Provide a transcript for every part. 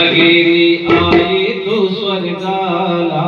गेली आई तू स्वर्गाला.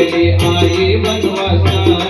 गेले आई वनवासा